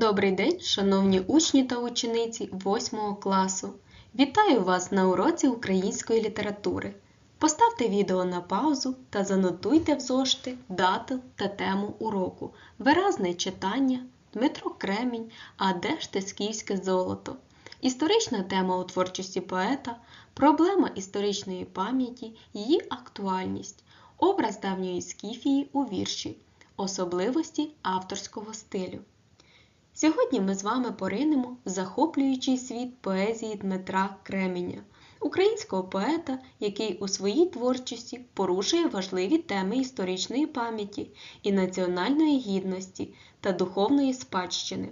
Добрий день, шановні учні та учениці 8 класу. Вітаю вас на уроці української літератури. Поставте відео на паузу та занотуйте в зошити дату та тему уроку. Виразне читання, Дмитро Кремінь, а де ж те скіфське золото? Історична тема у творчості поета, проблема історичної пам'яті, її актуальність, образ давньої скіфії у вірші, особливості авторського стилю. Сьогодні ми з вами поринемо в захоплюючий світ поезії Дмитра Кременя, українського поета, який у своїй творчості порушує важливі теми історичної пам'яті і національної гідності та духовної спадщини.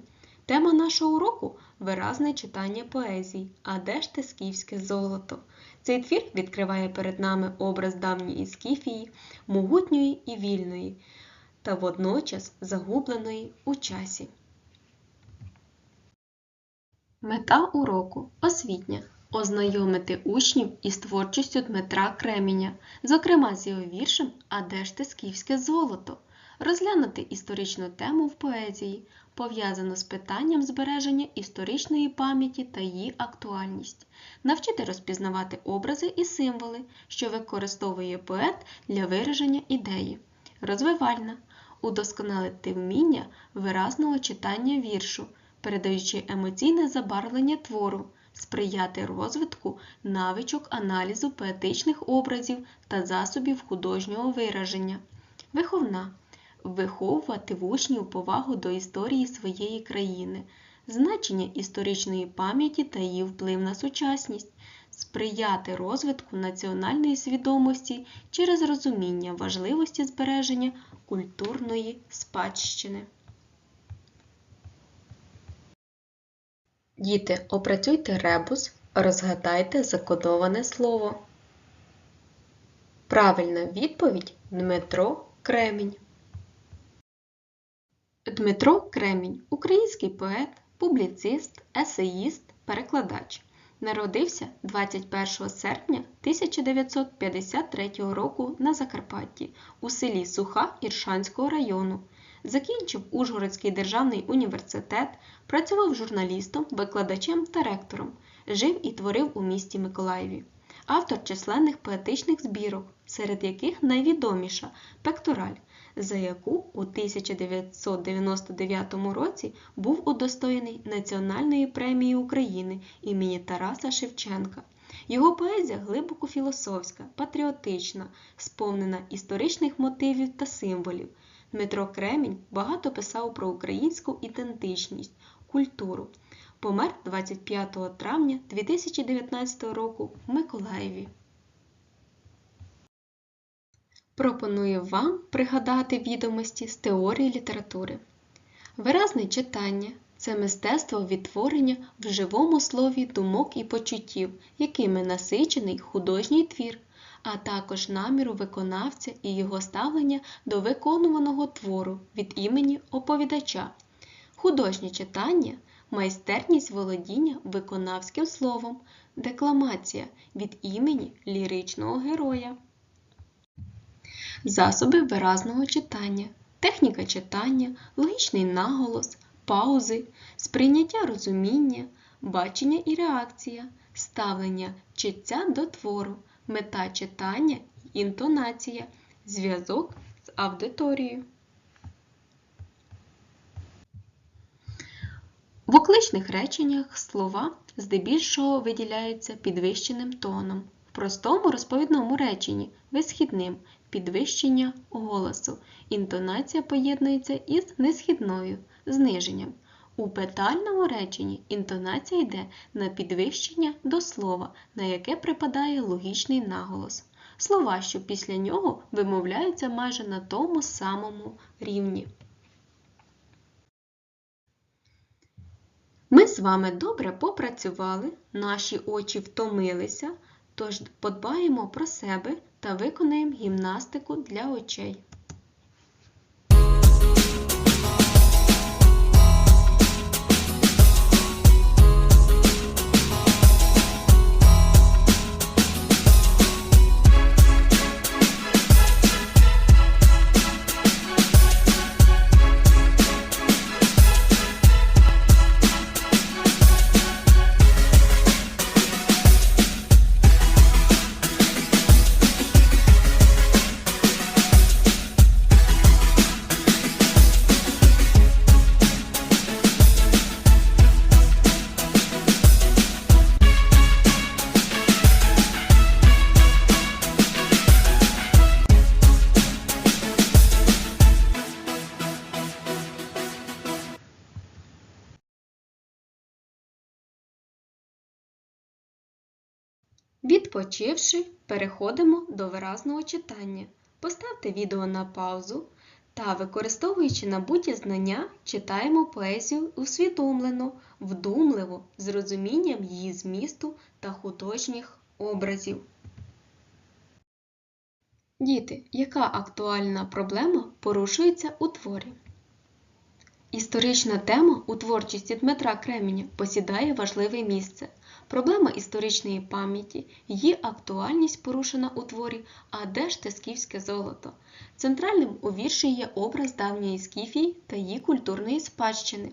Тема нашого уроку виразне читання поезії, а де ж те скіфське золото. Цей твір відкриває перед нами образ давньої скіфії, могутньої і вільної, та водночас загубленої у часі. Мета уроку освітня. Ознайомити учнів із творчістю Дмитра Креміня, зокрема з його віршем А де ж те скіфське золото, розглянути історичну тему в поезії, пов'язану з питанням збереження історичної пам'яті та її актуальність, навчити розпізнавати образи і символи, що використовує поет для вираження ідеї, розвивальна, удосконалити вміння виразного читання віршу передаючи емоційне забарвлення твору, сприяти розвитку навичок аналізу поетичних образів та засобів художнього вираження, виховна. Виховувати в учнів повагу до історії своєї країни, значення історичної пам'яті та її вплив на сучасність, сприяти розвитку національної свідомості через розуміння важливості збереження культурної спадщини. Діти, опрацюйте ребус, розгадайте закодоване слово. Правильна відповідь Дмитро Кремінь. Дмитро Кремінь український поет, публіцист, есеїст, перекладач. Народився 21 серпня 1953 року на Закарпатті у селі Суха Іршанського району. Закінчив Ужгородський державний університет, працював журналістом, викладачем та ректором, жив і творив у місті Миколаєві. Автор численних поетичних збірок, серед яких найвідоміша Пектораль, за яку у 1999 році був удостоєний Національної премії України імені Тараса Шевченка. Його поезія глибоко філософська, патріотична, сповнена історичних мотивів та символів. Дмитро Кремінь багато писав про українську ідентичність, культуру. Помер 25 травня 2019 року в Миколаєві. Пропоную вам пригадати відомості з теорії літератури. Виразне читання це мистецтво відтворення в живому слові думок і почуттів, якими насичений художній твір, а також наміру виконавця і його ставлення до виконуваного твору від імені оповідача. Художнє читання майстерність володіння виконавським словом, декламація від імені ліричного героя. Засоби виразного читання, техніка читання, логічний наголос, паузи, сприйняття розуміння, бачення і реакція, ставлення читця до твору, мета читання, інтонація, зв'язок з аудиторією. В окличних реченнях слова здебільшого виділяються підвищеним тоном, в простому розповідному реченні висхідним підвищення голосу. Інтонація поєднується із несхідною зниженням. У питальному реченні інтонація йде на підвищення до слова, на яке припадає логічний наголос. Слова, що після нього вимовляються майже на тому самому рівні. Ми з вами добре попрацювали, наші очі втомилися, тож подбаємо про себе та виконаємо гімнастику для очей. Відпочивши, переходимо до виразного читання. Поставте відео на паузу та, використовуючи набуті знання, читаємо поезію усвідомлено, вдумливо, з розумінням її змісту та художніх образів. Діти, яка актуальна проблема порушується у творі? Історична тема у творчості Дмитра Кременя посідає важливе місце. Проблема історичної пам'яті, її актуальність порушена у творі А де ж те скіфське золото? Центральним у вірші є образ давньої Скіфії та її культурної спадщини.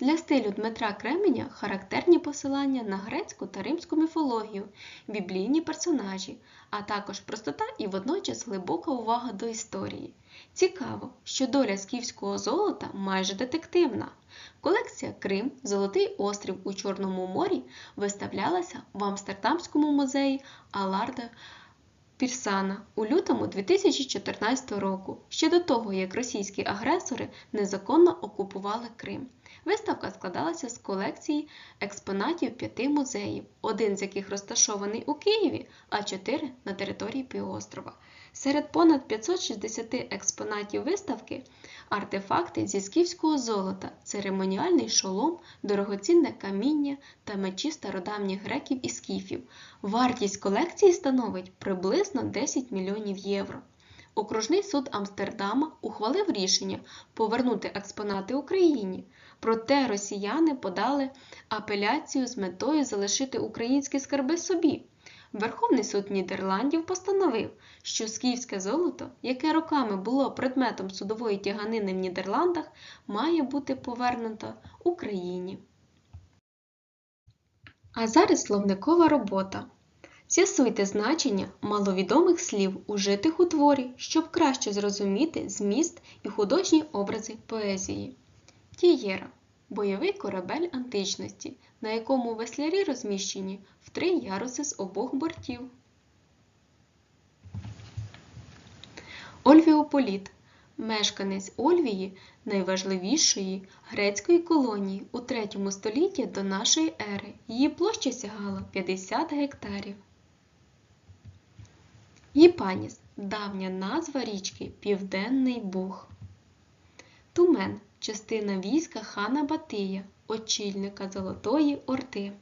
Для стилю Дмитра Кременя характерні посилання на грецьку та римську міфологію, біблійні персонажі, а також простота і водночас глибока увага до історії. Цікаво, що доля скіфського золота майже детективна. Колекція Крим, Золотий острів у Чорному морі виставлялася в Амстердамському музеї Аларда Пірсана у лютому 2014 року, ще до того, як російські агресори незаконно окупували Крим. Виставка складалася з колекції експонатів п'яти музеїв, один з яких розташований у Києві, а чотири на території півострова. Серед понад 560 експонатів виставки артефакти зі скіфського золота, церемоніальний шолом, дорогоцінне каміння та мечі стародавніх греків і скіфів. Вартість колекції становить приблизно 10 мільйонів євро. Окружний суд Амстердама ухвалив рішення повернути експонати Україні. Проте росіяни подали апеляцію з метою залишити українські скарби собі. Верховний суд Нідерландів постановив, що скіфське золото, яке роками було предметом судової тяганини в Нідерландах, має бути повернуто Україні. А зараз словникова робота. З'ясуйте значення маловідомих слів, ужитих у творі, щоб краще зрозуміти зміст і художні образи поезії. Тієра бойовий корабель античності, на якому веслярі розміщені в три яруси з обох бортів. Ольвіополіт мешканець Ольвії найважливішої грецької колонії у 3 столітті до нашої ери. Її площа сягала 50 гектарів. Єпаніс давня назва річки Південний Буг. Тумен частина війська хана Батия, очільника Золотої Орди.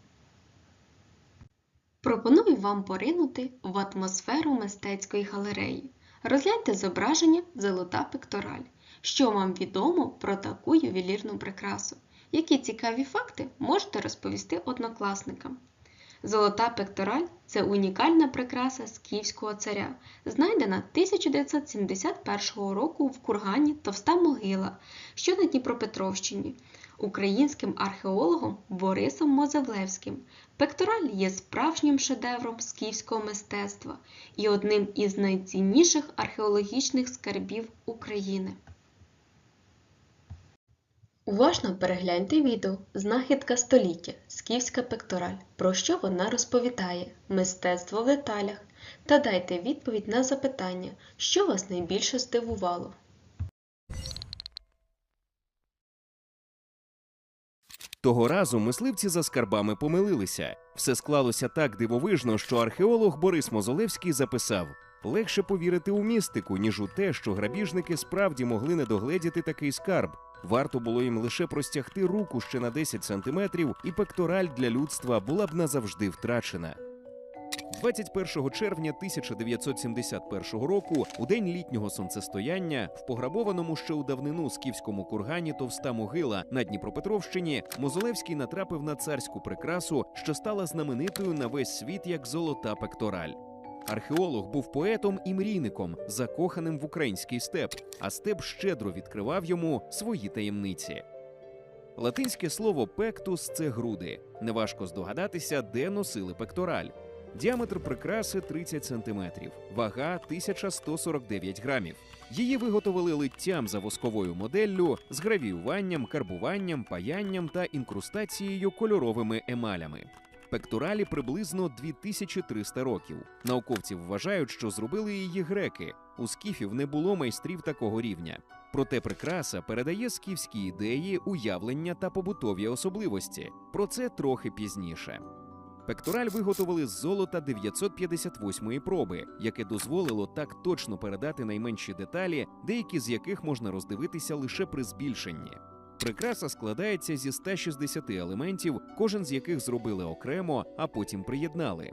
Пропоную вам поринути в атмосферу мистецької галереї. Розгляньте зображення Золота пектораль. Що вам відомо про таку ювелірну прикрасу? Які цікаві факти можете розповісти однокласникам? Золота пектораль це унікальна прикраса скіфського царя, знайдена 1971 року в кургані Товста могила, що на Дніпропетровщині, українським археологом Борисом Мозевлевським. Пектораль є справжнім шедевром скіфського мистецтва і одним із найцінніших археологічних скарбів України. Уважно перегляньте відео Знахідка століття Скіфська пектораль. Про що вона розповідає? Мистецтво в деталях. Та дайте відповідь на запитання, що вас найбільше здивувало. Того разу мисливці за скарбами помилилися. Все склалося так дивовижно, що археолог Борис Мозолевський записав: легше повірити у містику, ніж у те, що грабіжники справді могли не догледіти такий скарб. Варто було їм лише простягти руку ще на 10 сантиметрів, і пектораль для людства була б назавжди втрачена. 21 червня 1971 року, у день літнього сонцестояння, в пограбованому ще у давнину скіфському кургані Товста могила на Дніпропетровщині, Мозолевський натрапив на царську прикрасу, що стала знаменитою на весь світ як золота пектораль. Археолог був поетом і мрійником, закоханим в український степ, а степ щедро відкривав йому свої таємниці. Латинське слово пектус це груди. Неважко здогадатися, де носили пектораль. Діаметр прикраси 30 см, вага 1149 грамів. Її виготовили литтям за восковою моделлю з гравіюванням, карбуванням, паянням та інкрустацією кольоровими емалями. Пекторалі приблизно 2300 років. Науковці вважають, що зробили її греки. У скіфів не було майстрів такого рівня. Проте прикраса передає скіфські ідеї, уявлення та побутові особливості. Про це трохи пізніше. Пектораль виготовили з золота 958-ї проби, яке дозволило так точно передати найменші деталі, деякі з яких можна роздивитися лише при збільшенні. Прикраса складається зі 160 елементів, кожен з яких зробили окремо, а потім приєднали.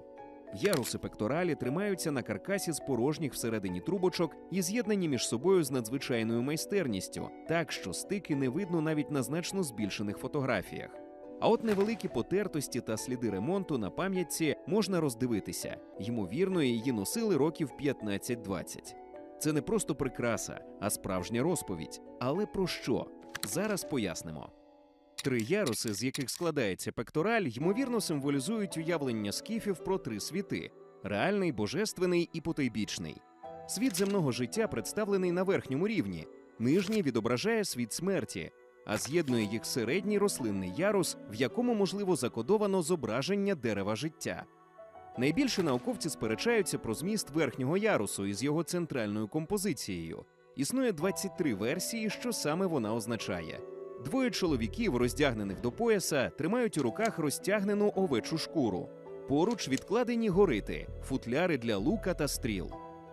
Яруси пекторалі тримаються на каркасі з порожніх всередині трубочок і з'єднані між собою з надзвичайною майстерністю, так що стики не видно навіть на значно збільшених фотографіях. А от невеликі потертості та сліди ремонту на пам'ятці можна роздивитися. Ймовірно, її носили років 15-20. Це не просто прикраса, а справжня розповідь. Але про що? Зараз пояснимо. Три яруси, з яких складається пектораль, ймовірно символізують уявлення скіфів про три світи: реальний, божественний і потойбічний. Світ земного життя представлений на верхньому рівні, нижній відображає світ смерті, а з'єднує їх середній рослинний ярус, в якому можливо закодовано зображення дерева життя. Найбільше науковці сперечаються про зміст верхнього ярусу із його центральною композицією. Існує 23 версії, що саме вона означає. Двоє чоловіків, роздягнених до пояса, тримають у руках розтягнену овечу шкуру. Поруч відкладені горити, футляри для лука та стріл.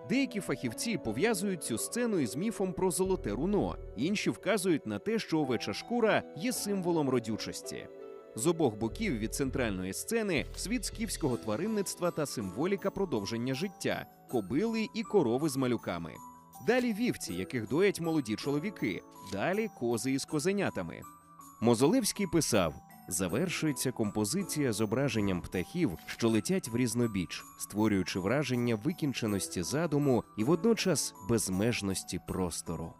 Деякі фахівці пов'язують цю сцену із міфом про золоте руно, інші вказують на те, що овеча шкура є символом родючості. З обох боків від центральної сцени світ скіфського тваринництва та символіка продовження життя, кобили і корови з малюками. Далі вівці, яких доять молоді чоловіки, далі кози із козенятами. Мозолевський писав: завершується композиція зображенням птахів, що летять в різнобіч, створюючи враження викінченості задуму і водночас безмежності простору.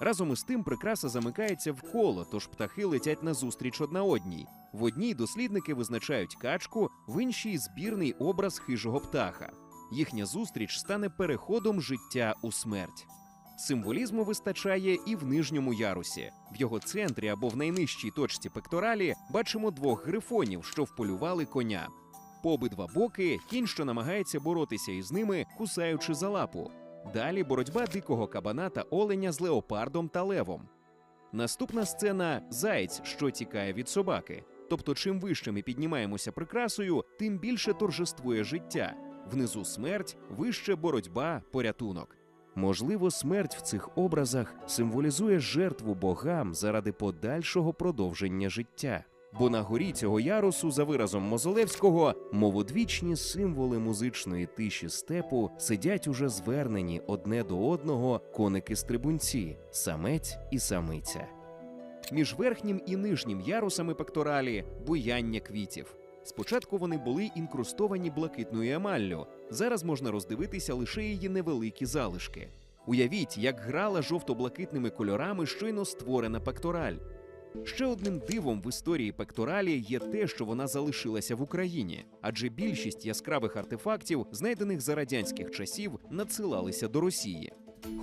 Разом із тим прикраса замикається в коло, тож птахи летять назустріч одна одній. В одній дослідники визначають качку, в іншій збірний образ хижого птаха. Їхня зустріч стане переходом життя у смерть. Символізму вистачає і в нижньому ярусі. В його центрі або в найнижчій точці пекторалі бачимо двох грифонів, що вполювали коня. По обидва боки кінь, що намагається боротися із ними, кусаючи за лапу. Далі боротьба дикого кабана та оленя з леопардом та левом. Наступна сцена заєць, що тікає від собаки. Тобто, чим вище ми піднімаємося прикрасою, тим більше торжествує життя. Внизу смерть, вище боротьба, порятунок. Можливо, смерть в цих образах символізує жертву богам заради подальшого продовження життя. Бо на горі цього ярусу, за виразом Мозолевського, моводвічні символи музичної тиші степу сидять уже звернені одне до одного коники-стрибунці, самець і самиця. Між верхнім і нижнім ярусами пекторалі буяння квітів. Спочатку вони були інкрустовані блакитною емаллю. Зараз можна роздивитися лише її невеликі залишки. Уявіть, як грала жовто-блакитними кольорами щойно створена пектораль. Ще одним дивом в історії пекторалі є те, що вона залишилася в Україні, адже більшість яскравих артефактів, знайдених за радянських часів, надсилалися до Росії.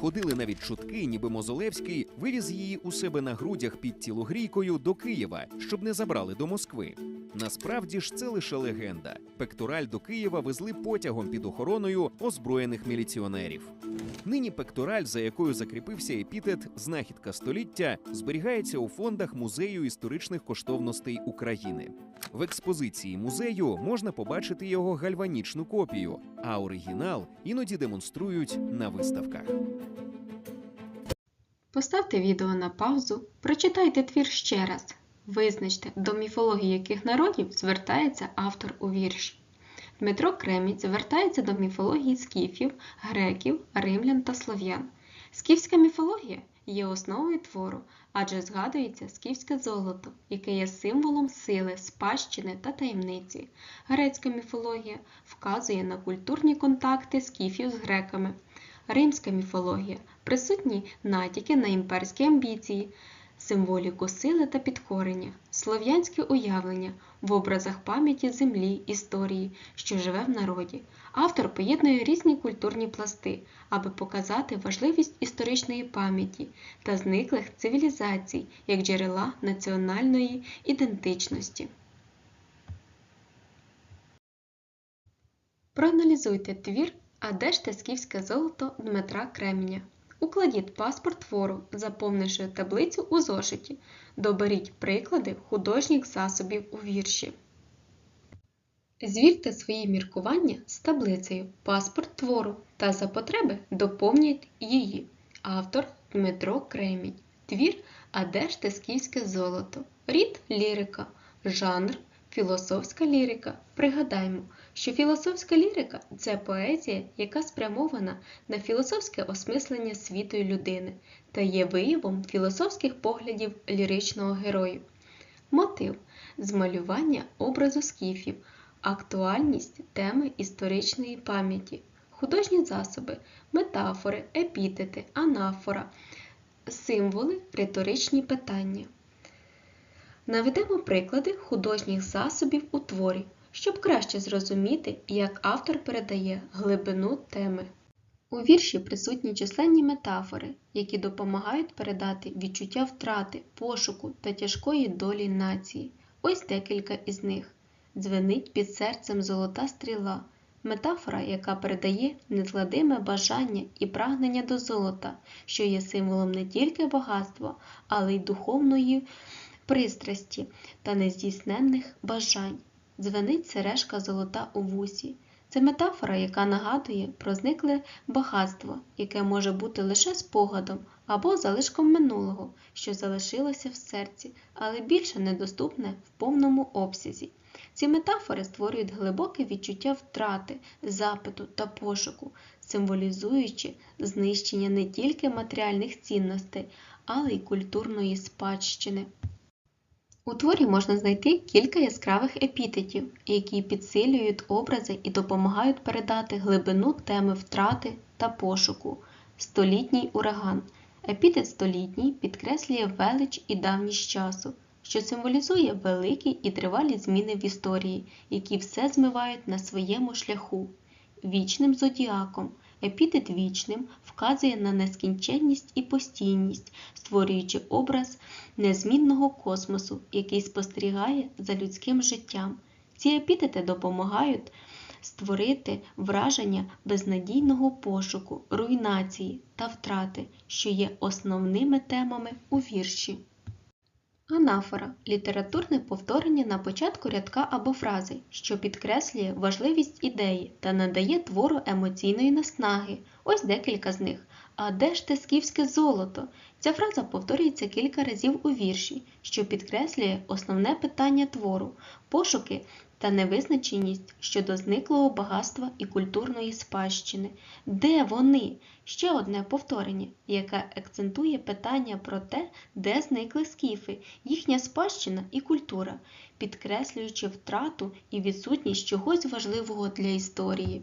Ходили навіть чутки, ніби Мозолевський вивіз її у себе на грудях під тілогрійкою до Києва, щоб не забрали до Москви. Насправді ж це лише легенда. Пектораль до Києва везли потягом під охороною озброєних міліціонерів. Нині пектораль, за якою закріпився епітет знахідка століття, зберігається у фондах музею історичних коштовностей України. В експозиції музею можна побачити його гальванічну копію, а оригінал іноді демонструють на виставках. Поставте відео на паузу, прочитайте твір ще раз. Визначте, до міфології яких народів звертається автор у вірш. Дмитро Кремінь звертається до міфології скіфів, греків, римлян та слов'ян. Скіфська міфологія є основою твору, адже згадується скіфське золото, яке є символом сили, спадщини та таємниці. Грецька міфологія вказує на культурні контакти скіфів з греками. Римська міфологія присутні натяки на імперські амбіції, символіку сили та підкорення, слов'янське уявлення в образах пам'яті землі, історії, що живе в народі. Автор поєднує різні культурні пласти, аби показати важливість історичної пам'яті та зниклих цивілізацій як джерела національної ідентичності. Проаналізуйте твір «А де ж те скіфське золото Дмитра Кременя. Укладіть паспорт твору, заповнивши таблицю у зошиті. Доберіть приклади художніх засобів у вірші. Звірте свої міркування з таблицею Паспорт твору та за потреби доповніть її. Автор Дмитро Кремінь. Твір А де ж те скіфське золото? Рід лірика. Жанр філософська лірика. Пригадаймо, що філософська лірика це поезія, яка спрямована на філософське осмислення світу і людини та є виявом філософських поглядів ліричного герою. Мотив змалювання образу скіфів, актуальність теми історичної пам'яті, художні засоби, метафори, епітети, анафора, символи, риторичні питання. Наведемо приклади художніх засобів у творі, щоб краще зрозуміти, як автор передає глибину теми. У вірші присутні численні метафори, які допомагають передати відчуття втрати, пошуку та тяжкої долі нації. Ось декілька із них. Дзвенить під серцем золота стріла, метафора, яка передає незгладиме бажання і прагнення до золота, що є символом не тільки багатства, але й духовної пристрасті та нездійсненних бажань. Дзвенить сережка золота у вусі. Це метафора, яка нагадує про зникле багатство, яке може бути лише спогадом або залишком минулого, що залишилося в серці, але більше недоступне в повному обсязі. Ці метафори створюють глибоке відчуття втрати, запиту та пошуку, символізуючи знищення не тільки матеріальних цінностей, але й культурної спадщини. У творі можна знайти кілька яскравих епітетів, які підсилюють образи і допомагають передати глибину теми втрати та пошуку. Столітній ураган. Епітет столітній підкреслює велич і давність часу, що символізує великі і тривалі зміни в історії, які все змивають на своєму шляху. Вічним зодіаком. Епітет вічним вказує на нескінченність і постійність, створюючи образ незмінного космосу, який спостерігає за людським життям. Ці епітети допомагають створити враження безнадійного пошуку, руйнації та втрати, що є основними темами у вірші. Анафора літературне повторення на початку рядка або фрази, що підкреслює важливість ідеї та надає твору емоційної наснаги. Ось декілька з них. А де ж те скіфське золото? Ця фраза повторюється кілька разів у вірші, що підкреслює основне питання твору, пошуки та невизначеність щодо зниклого багатства і культурної спадщини. Де вони? Ще одне повторення, яке акцентує питання про те, де зникли скіфи, їхня спадщина і культура, підкреслюючи втрату і відсутність чогось важливого для історії.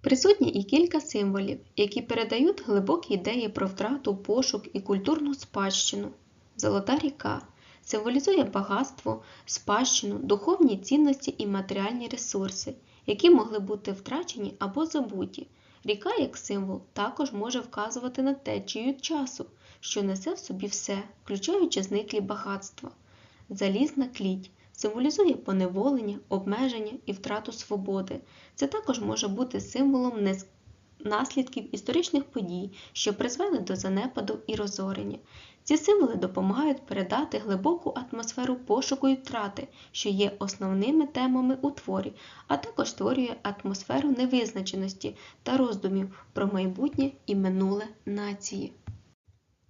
Присутні і кілька символів, які передають глибокі ідеї про втрату, пошук і культурну спадщину. Золота ріка символізує багатство, спадщину, духовні цінності і матеріальні ресурси, які могли бути втрачені або забуті. Ріка як символ також може вказувати на течію часу, що несе в собі все, включаючи зниклі багатства. Залізна кліть символізує поневолення, обмеження і втрату свободи. Це також може бути символом наслідків історичних подій, що призвели до занепаду і розорення. Ці символи допомагають передати глибоку атмосферу пошуку і втрати, що є основними темами у творі, а також створює атмосферу невизначеності та роздумів про майбутнє і минуле нації.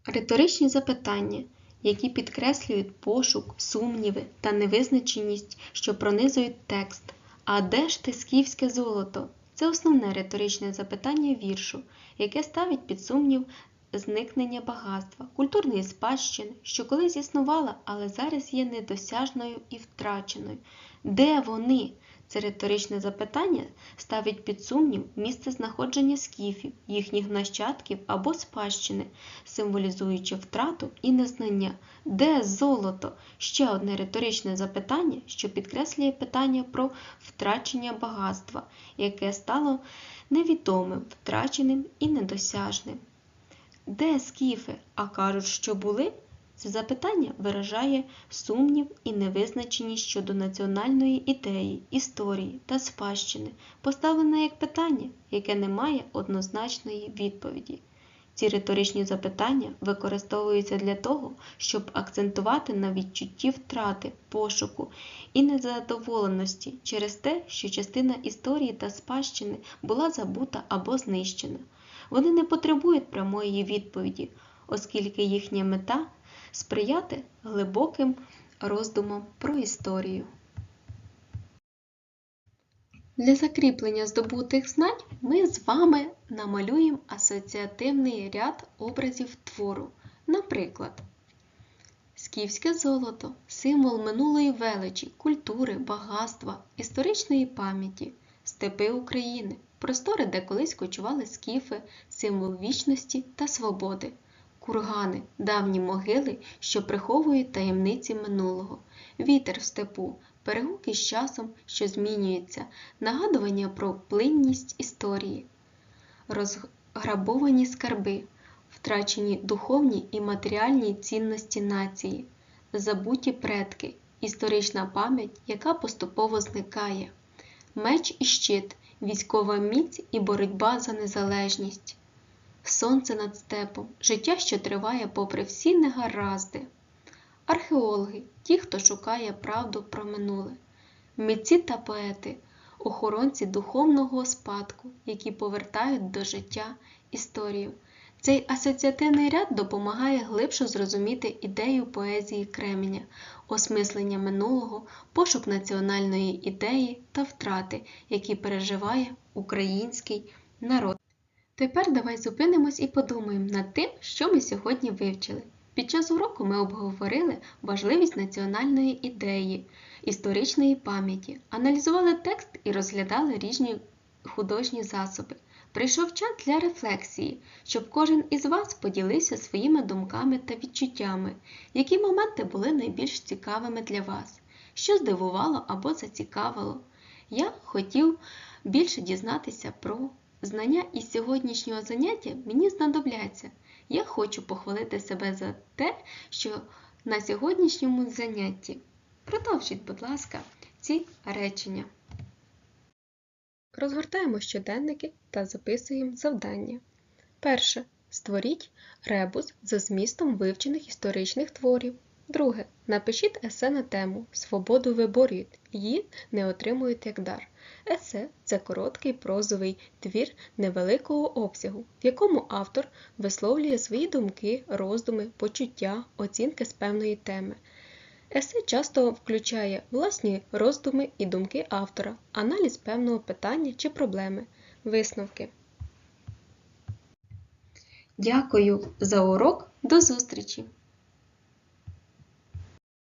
Риторичні запитання, які підкреслюють пошук, сумніви та невизначеність, що пронизують текст. А де ж те скіфське золото? Це основне риторичне запитання віршу, яке ставить під сумнів зникнення багатства, культурної спадщини, що колись існувала, але зараз є недосяжною і втраченою. Де вони? Це риторичне запитання ставить під сумнів місце знаходження скіфів, їхніх нащадків або спадщини, символізуючи втрату і незнання. Де золото? Ще одне риторичне запитання, що підкреслює питання про втрачення багатства, яке стало невідомим, втраченим і недосяжним. Де скіфи? А кажуть, що були? Це запитання виражає сумнів і невизначеність щодо національної ідеї, історії та спадщини, поставлене як питання, яке не має однозначної відповіді. Ці риторичні запитання використовуються для того, щоб акцентувати на відчутті втрати, пошуку і незадоволеності через те, що частина історії та спадщини була забута або знищена. Вони не потребують прямої відповіді, оскільки їхня мета сприяти глибоким роздумам про історію. Для закріплення здобутих знань ми з вами намалюємо асоціативний ряд образів твору. Наприклад, скіфське золото символ минулої величі, культури, багатства, історичної пам'яті, степи України, простори, де колись кочували скіфи, символ вічності та свободи, кургани, давні могили, що приховують таємниці минулого, вітер в степу, перегуки з часом, що змінюється, нагадування про плинність історії, розграбовані скарби, втрачені духовні і матеріальні цінності нації, забуті предки, історична пам'ять, яка поступово зникає, меч і щит, військова міць і боротьба за незалежність, сонце над степом, життя, що триває попри всі негаразди. Археологи ті, хто шукає правду про минуле, митці та поети, охоронці духовного спадку, які повертають до життя історію. Цей асоціативний ряд допомагає глибше зрозуміти ідею поезії Кременя, осмислення минулого, пошук національної ідеї та втрати, які переживає український народ. Тепер давай зупинимось і подумаємо над тим, що ми сьогодні вивчили. Під час уроку ми обговорили важливість національної ідеї, історичної пам'яті, аналізували текст і розглядали різні художні засоби. Прийшов час для рефлексії, щоб кожен із вас поділився своїми думками та відчуттями, які моменти були найбільш цікавими для вас, що здивувало або зацікавило. Я хотів більше дізнатися про знання із сьогоднішнього заняття мені знадобляться. Я хочу похвалити себе за те, що на сьогоднішньому занятті. Продовжіть, будь ласка, ці речення. Розгортаємо щоденники та записуємо завдання. Перше. Створіть ребус за змістом вивчених історичних творів. Друге. Напишіть есе на тему Свободу виборюють, її не отримують як дар. Есе це короткий прозовий твір невеликого обсягу, в якому автор висловлює свої думки, роздуми, почуття, оцінки з певної теми. Есе часто включає власні роздуми і думки автора, аналіз певного питання чи проблеми, висновки. Дякую за урок. До зустрічі!